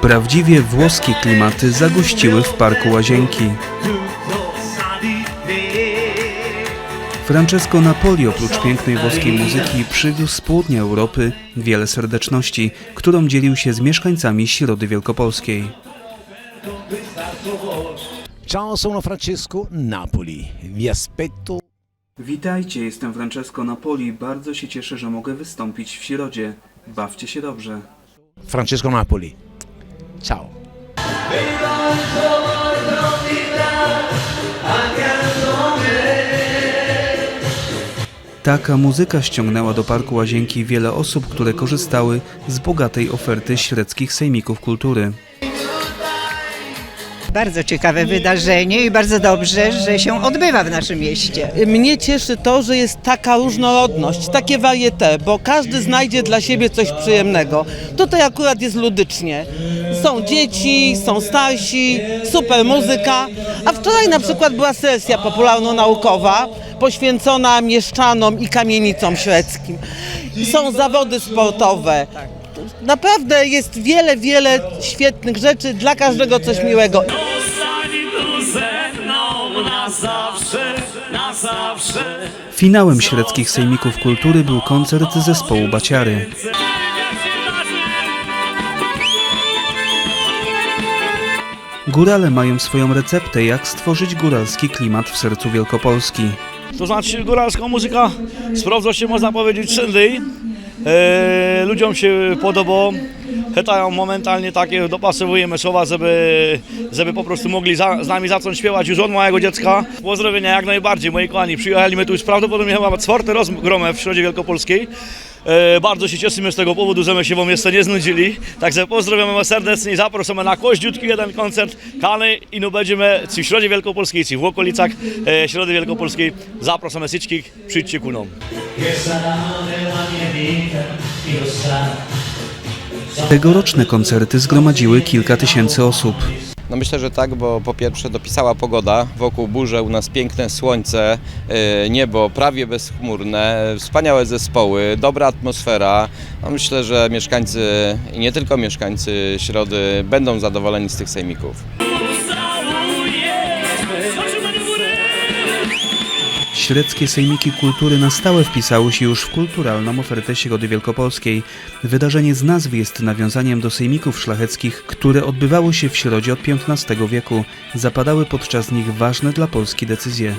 Prawdziwie włoskie klimaty zagościły w Parku Łazienki. Francesco Napoli oprócz pięknej włoskiej muzyki przywiózł z południa Europy wiele serdeczności, którą dzielił się z mieszkańcami Środy Wielkopolskiej. Ciao, sono Francesco Napoli. Vi aspetto Witajcie, jestem Francesco Napoli. Bardzo się cieszę, że mogę wystąpić w Środzie. Bawcie się dobrze. Francesco Napoli. Ciao. Taka muzyka ściągnęła do Parku Łazienki wiele osób, które korzystały z bogatej oferty średzkich sejmików kultury. Bardzo ciekawe wydarzenie i bardzo dobrze, że się odbywa w naszym mieście. Mnie cieszy to, że jest taka różnorodność, takie varieté, bo każdy znajdzie dla siebie coś przyjemnego. Tutaj akurat jest ludycznie. Są dzieci, są starsi, super muzyka. A wczoraj na przykład była sesja popularno-naukowa poświęcona mieszczanom i kamienicom średzkim. Są zawody sportowe. Naprawdę jest wiele, wiele świetnych rzeczy, dla każdego coś miłego. Zostań tu ze mną na zawsze, na zawsze Finałem średzkich sejmików kultury był koncert zespołu Baciary. Górale mają swoją receptę, jak stworzyć góralski klimat w sercu Wielkopolski. To znaczy góralska muzyka sprawdza się można powiedzieć wszędzie. E, ludziom się podoba. Chętają momentalnie takie, dopasowujemy słowa, żeby, żeby po prostu mogli za, z nami zacząć śpiewać już od małego dziecka. Pozdrowienia jak najbardziej, moi kochani. Przyjechaliśmy tu już prawdopodobnie chyba czwarty raz gromę w Środzie Wielkopolskiej. E, bardzo się cieszymy z tego powodu, że my się wam jeszcze nie znudzili. Także pozdrawiamy serdecznie i zapraszamy na koździutki jeden koncert Kany i no będziemy w Środzie Wielkopolskiej, czy w okolicach e, Środy Wielkopolskiej. Zapraszamy wszystkich, przyjdźcie ku nam. Tegoroczne koncerty zgromadziły kilka tysięcy osób. No myślę, że tak, bo po pierwsze dopisała pogoda, wokół burze, u nas piękne słońce, yy, niebo prawie bezchmurne, wspaniałe zespoły, dobra atmosfera. No myślę, że mieszkańcy i nie tylko mieszkańcy Środy będą zadowoleni z tych sejmików. Średzkie sejmiki kultury na stałe wpisały się już w kulturalną ofertę Środy Wielkopolskiej. Wydarzenie z nazwy jest nawiązaniem do sejmików szlacheckich, które odbywały się w Środzie od XV wieku. Zapadały podczas nich ważne dla Polski decyzje.